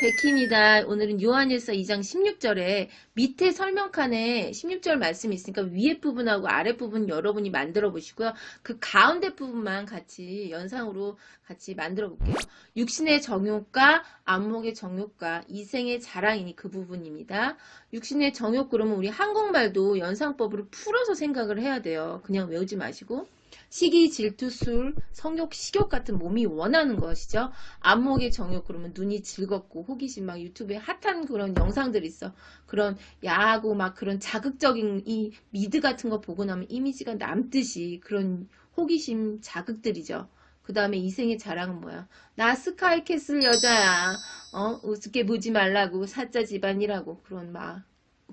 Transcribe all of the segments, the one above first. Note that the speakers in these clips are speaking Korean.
백희입니다. 오늘은 요한일서 2장 16절에 밑에 설명칸에 16절 말씀이 있으니까 위에 부분하고 아래 부분 여러분이 만들어 보시고요. 그 가운데 부분만 같이 연상으로 같이 만들어 볼게요. 육신의 정욕과 안목의 정욕과 이생의 자랑이니 그 부분입니다. 육신의 정욕 그러면 우리 한국말도 연상법으로 풀어서 생각을 해야 돼요. 그냥 외우지 마시고. 시기, 질투, 술, 성욕, 식욕 같은 몸이 원하는 것이죠. 안목의 정욕 그러면 눈이 즐겁고 호기심 막 유튜브에 핫한 그런 영상들 있어. 그런 야하고 막 그런 자극적인 이 미드 같은 거 보고 나면 이미지가 남듯이 그런 호기심 자극들이죠. 그 다음에 이생의 자랑은 뭐야? 나 스카이캐슬 여자야. 어? 우습게 보지 말라고 사자 집안이라고 그런 막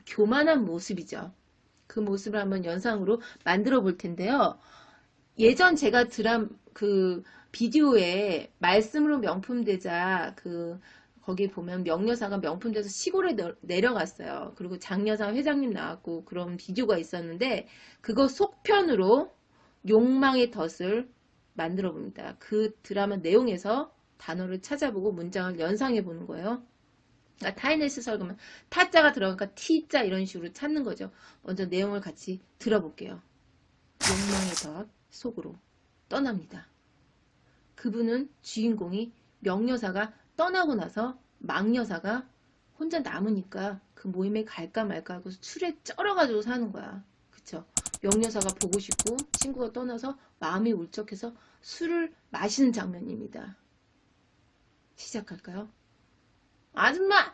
교만한 모습이죠. 그 모습을 한번 연상으로 만들어 볼 텐데요. 예전 제가 드람 그 비디오에 말씀으로 명품 되자 그 거기 보면 명여사가 명품 돼서 시골에 너- 내려갔어요. 그리고 장여사 회장님 나왔고 그런 비디오가 있었는데 그거 속편으로 욕망의 덫을 만들어 봅니다. 그 드라마 내용에서 단어를 찾아보고 문장을 연상해 보는 거예요. 그러니까 타이네스 설교면 타자가 들어가니까 T자 이런 식으로 찾는 거죠. 먼저 내용을 같이 들어볼게요. 욕망의 덫 속으로 떠납니다. 그분은 주인공이 명여사가 떠나고 나서 망여사가 혼자 남으니까 그 모임에 갈까 말까 하고 술에 쩔어가지고 사는 거야. 그쵸? 명여사가 보고 싶고 친구가 떠나서 마음이 울적해서 술을 마시는 장면입니다. 시작할까요? 아줌마!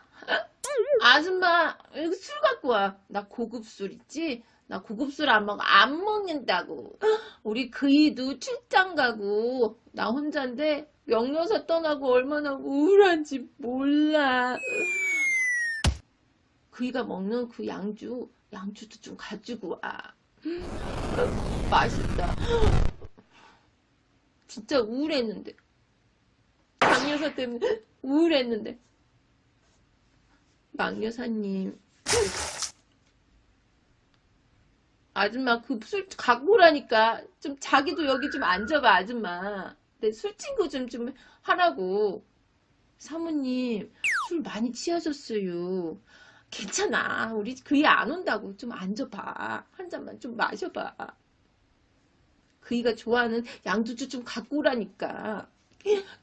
아줌마! 여기 술 갖고 와. 나 고급 술 있지? 나 고급 술 안 먹어. 안 먹는다고. 우리 그이도 출장 가고 나 혼자인데 명여사 떠나고 얼마나 우울한지 몰라. 그이가 먹는 그 양주, 양주도 좀 가지고 와. 맛있다. 진짜 우울했는데. 장여사 때문에 우울했는데. 망여사님. 아줌마 그술 갖고 오라니까. 좀 자기도 여기 좀 앉아봐 아줌마. 내 술 친구 좀 좀 하라고. 사모님 술 많이 취하셨어요. 괜찮아. 우리 그이 안 온다고. 좀 앉아봐. 한 잔만 좀 마셔봐. 그이가 좋아하는 양주주 좀 갖고 오라니까.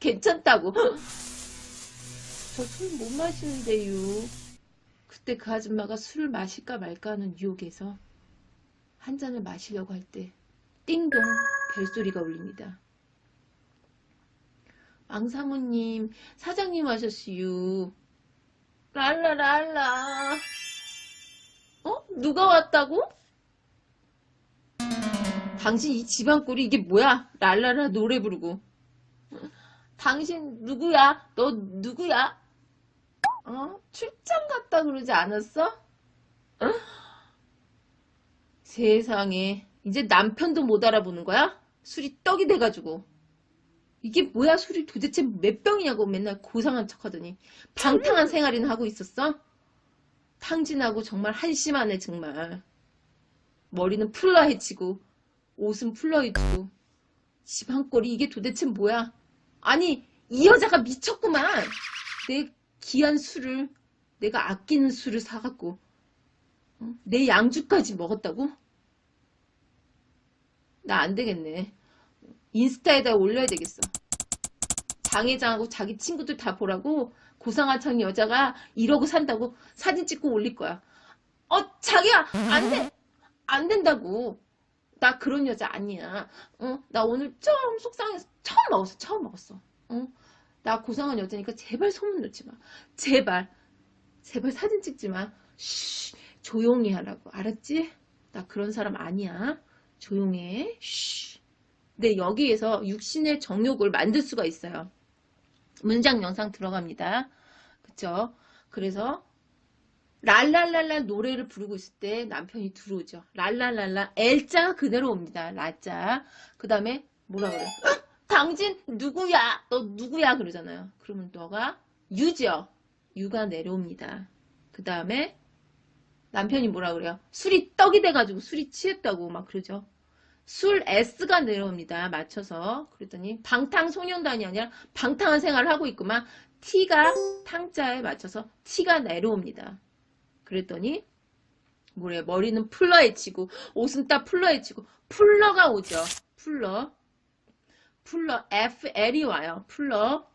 괜찮다고. 저 술 못 마시는데요. 그때 그 아줌마가 술을 마실까 말까 하는 유혹에서 한 잔을 마시려고 할 때 띵동 벨소리가 울립니다. 왕사모님 사장님 하셨어요. 랄라랄라 어? 누가 왔다고? 당신 이 집안 꼴이 이게 뭐야? 랄라라 노래 부르고 당신 누구야? 너 누구야? 어? 출장 갔다 그러지 않았어? 어? 세상에. 이제 남편도 못 알아보는 거야? 술이 떡이 돼가지고. 이게 뭐야? 술이 도대체 몇 병이냐고 맨날 고상한 척하더니. 방탕한 생활이나 하고 있었어? 탕진하고 정말 한심하네 정말. 머리는 풀러헤치고 옷은 풀러헤치고. 집안 꼴이 이게 도대체 뭐야? 아니 이 여자가 미쳤구만! 내 귀한 술을 내가 아끼는 술을 사갖고 어? 내 양주까지 먹었다고? 나 안 되겠네. 인스타에다 올려야 되겠어. 장회장하고 자기 친구들 다 보라고 고상하창 여자가 이러고 산다고 사진 찍고 올릴 거야. 어, 자기야, 안 돼! 안 된다고. 나 그런 여자 아니야. 어, 나 오늘 처음 속상해서 처음 먹었어, 처음 먹었어. 어, 나 고상한 여자니까 제발 소문 넣지 마. 제발. 제발 사진 찍지 마. 쉬, 조용히 하라고. 알았지? 나 그런 사람 아니야. 조용해. 쉬. 근데 여기에서 육신의 정욕을 만들 수가 있어요. 문장 영상 들어갑니다. 그쵸? 그래서 랄랄랄라 노래를 부르고 있을 때 남편이 들어오죠. 랄랄랄라 L자가 그대로 옵니다. 라자. 그 다음에 뭐라 그래? 당신 누구야? 너 누구야? 그러잖아요. 그러면 너가 유죠. 유가 내려옵니다. 그 다음에 남편이 뭐라 그래요? 술이 떡이 돼가지고 술이 취했다고 막 그러죠. 술 S가 내려옵니다. 맞춰서. 그랬더니 방탕소년단이 아니라 방탕한 생활을 하고 있구만. T가 탕자에 맞춰서 T가 내려옵니다. 그랬더니 뭐래 머리는 풀러에 치고 옷은 딱 풀러에 치고 풀러가 오죠. 풀러. 풀러 FL이 와요. 풀러.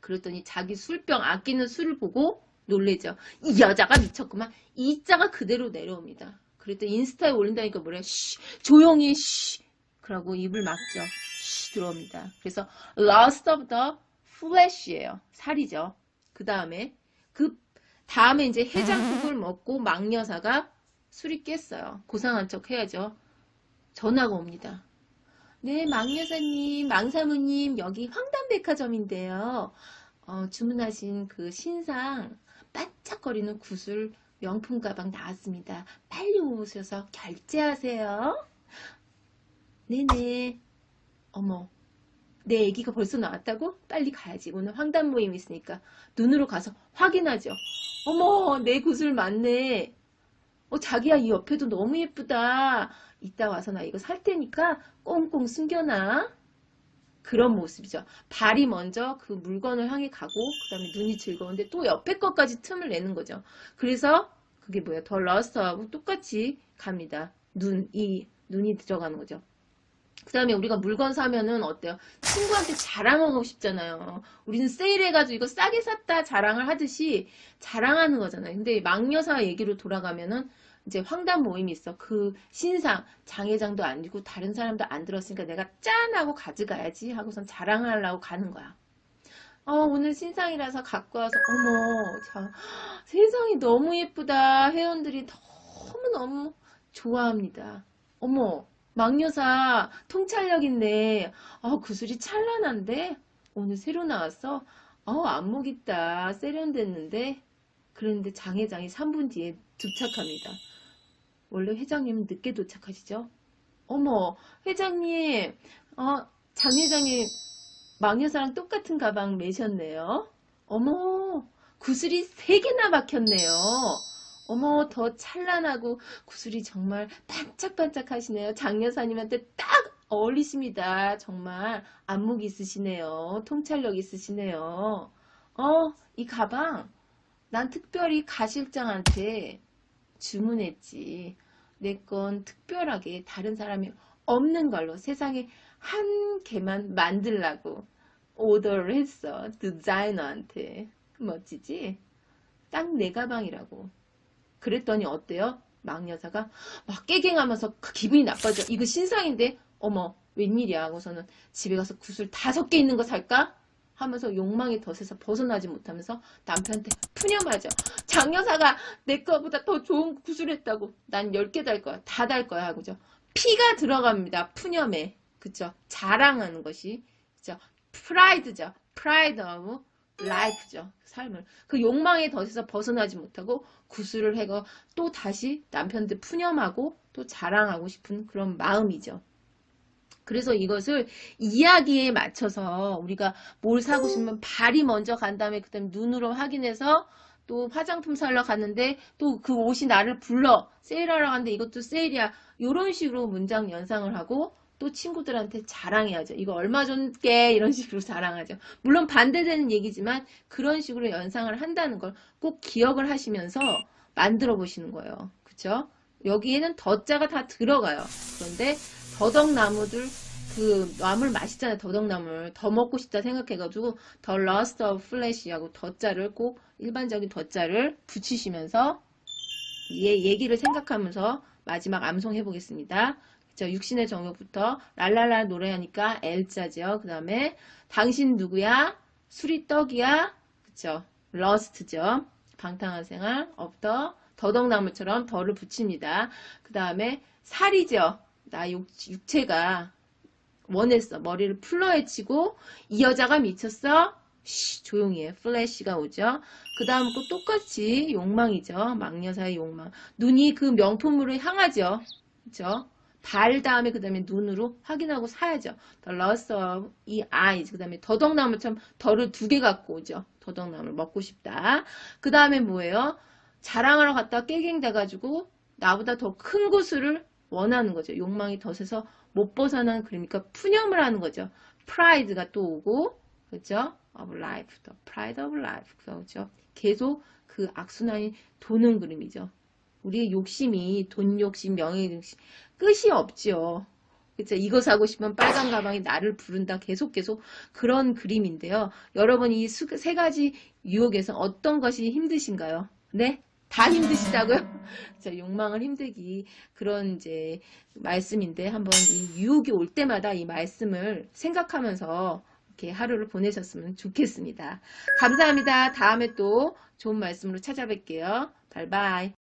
그랬더니 자기 술병 아끼는 술을 보고 놀래죠. 이 여자가 미쳤구만. 이 자가 그대로 내려옵니다. 그랬더니 인스타에 올린다니까 뭐래. 쉬, 조용히 쉬. 그러고 입을 막죠. 쉬 들어옵니다. 그래서 Lost of the Flesh예요. 살이죠. 그 다음에 그 다음에 이제 해장국을 먹고 망여사가 술이 깼어요. 고상한 척 해야죠. 전화가 옵니다. 네, 망여사님, 망사모님, 여기 황담백화점인데요. 어, 주문하신 그 신상 반짝거리는 구슬 명품 가방 나왔습니다. 빨리 오셔서 결제하세요. 네네. 어머, 내 애기가 벌써 나왔다고? 빨리 가야지. 오늘 황담 모임 있으니까 눈으로 가서 확인하죠. 어머, 내 구슬 맞네. 어, 자기야, 이 옆에도 너무 예쁘다. 이따 와서 나 이거 살 테니까 꽁꽁 숨겨놔. 그런 모습이죠. 발이 먼저 그 물건을 향해 가고, 그 다음에 눈이 즐거운데 또 옆에 것까지 틈을 내는 거죠. 그래서 그게 뭐야? 더 러스트하고 똑같이 갑니다. 눈, 이, 눈이 들어가는 거죠. 그 다음에 우리가 물건 사면은 어때요? 친구한테 자랑하고 싶잖아요. 우리는 세일해가지고 이거 싸게 샀다 자랑을 하듯이 자랑하는 거잖아요. 근데 망여사 얘기로 돌아가면은 이제 황담 모임이 있어. 그 신상 장회장도 아니고 다른 사람도 안 들었으니까 내가 짠 하고 가져가야지 하고선 자랑하려고 가는 거야. 어, 오늘 신상이라서 갖고 와서 어머, 참 세상이 너무 예쁘다. 회원들이 너무너무 좋아합니다. 어머, 망여사 통찰력 있네. 아, 구슬이 찬란한데? 오늘 새로 나왔어? 어, 안목 있다. 세련됐는데? 그런데 장회장이 3분 뒤에 도착합니다. 원래 회장님은 늦게 도착하시죠? 어머, 회장님, 어, 장 회장님, 망여사랑 똑같은 가방 매셨네요. 어머, 구슬이 3개나 박혔네요. 어머, 더 찬란하고 구슬이 정말 반짝반짝 하시네요. 장 여사님한테 딱 어울리십니다. 정말 안목 있으시네요. 통찰력 있으시네요. 어, 이 가방 난 특별히 가실장한테 주문했지. 내 건 특별하게 다른 사람이 없는 걸로 세상에 한 개만 만들라고 오더를 했어. 디자이너한테. 멋지지? 딱 내 가방이라고. 그랬더니 어때요? 막여사가 막 깨갱하면서 그 기분이 나빠져. 이거 신상인데 어머 웬일이야 하고서는 집에 가서 구슬 다섯 개 있는 거 살까? 하면서 욕망의 덫에서 벗어나지 못하면서 남편한테 푸념하죠. 장여사가 내 거보다 더 좋은 구슬했다고. 난 10개 달 거야. 다 달 거야. 하고죠. 피가 들어갑니다. 푸념에. 그쵸? 자랑하는 것이. 그쵸? 프라이드죠. 프라이드 오브 라이프죠. 삶을. 그 욕망의 덫에서 벗어나지 못하고 구슬을 해고 또 다시 남편한테 푸념하고 또 자랑하고 싶은 그런 마음이죠. 그래서 이것을 이야기에 맞춰서 우리가 뭘 사고 싶으면 발이 먼저 간 다음에 그다음 눈으로 확인해서 또 화장품 사러 갔는데 또 그 옷이 나를 불러 세일하러 갔는데 이것도 세일이야. 이런 식으로 문장 연상을 하고 또 친구들한테 자랑해야죠. 이거 얼마 전게? 이런 식으로 자랑하죠. 물론 반대되는 얘기지만 그런 식으로 연상을 한다는 걸 꼭 기억을 하시면서 만들어 보시는 거예요. 그쵸? 여기에는 더자가 다 들어가요. 그런데 더덕나무들 그 나물 맛있잖아요 더덕나물 더 먹고 싶다 생각해가지고 더 러스트 오브 플래시하고 더자를 꼭 일반적인 더자를 붙이시면서 얘 얘기를 생각하면서 마지막 암송 해 보겠습니다. 저 육신의 정욕부터 랄랄라 노래하니까 L자죠. 그 다음에 당신 누구야? 술이 떡이야? 그쵸? 러스트죠. 방탕한 생활 없더 더덕나무처럼 더를 붙입니다. 그 다음에 살이죠. 나 육, 육체가 원했어. 머리를 풀러헤치고 이 여자가 미쳤어? 쉬, 조용히 해. 플래시가 오죠. 그 다음 거 똑같이 욕망이죠. 망녀사의 욕망. 눈이 그 명품으로 향하죠. 그죠? 발 다음에 그 다음에 눈으로 확인하고 사야죠. The lust of 이 eyes. 그 다음에 더덕나무처럼 덜을 두 개 갖고 오죠. 더덕나무를 먹고 싶다. 그 다음에 뭐예요? 자랑하러 갔다가 깨갱 돼가지고 나보다 더 큰 구슬을 원하는 거죠. 욕망이 덫에서 못 벗어나는 그러니까 푸념을 하는 거죠. 프라이드가 또 오고 그렇죠? of life, the pride of life. 그렇죠. 계속 그 악순환이 도는 그림이죠. 우리의 욕심이 돈 욕심, 명예 욕심 끝이 없죠. 그쵸? 이거 사고 싶으면 빨간 가방이 나를 부른다. 계속 계속 그런 그림인데요. 여러분 이 세 가지 유혹에서 어떤 것이 힘드신가요? 네? 다 힘드시다고요? 자, 욕망을 힘들기 그런 이제 말씀인데 한번 이 유혹이 올 때마다 이 말씀을 생각하면서 이렇게 하루를 보내셨으면 좋겠습니다. 감사합니다. 다음에 또 좋은 말씀으로 찾아뵐게요. 바이바이.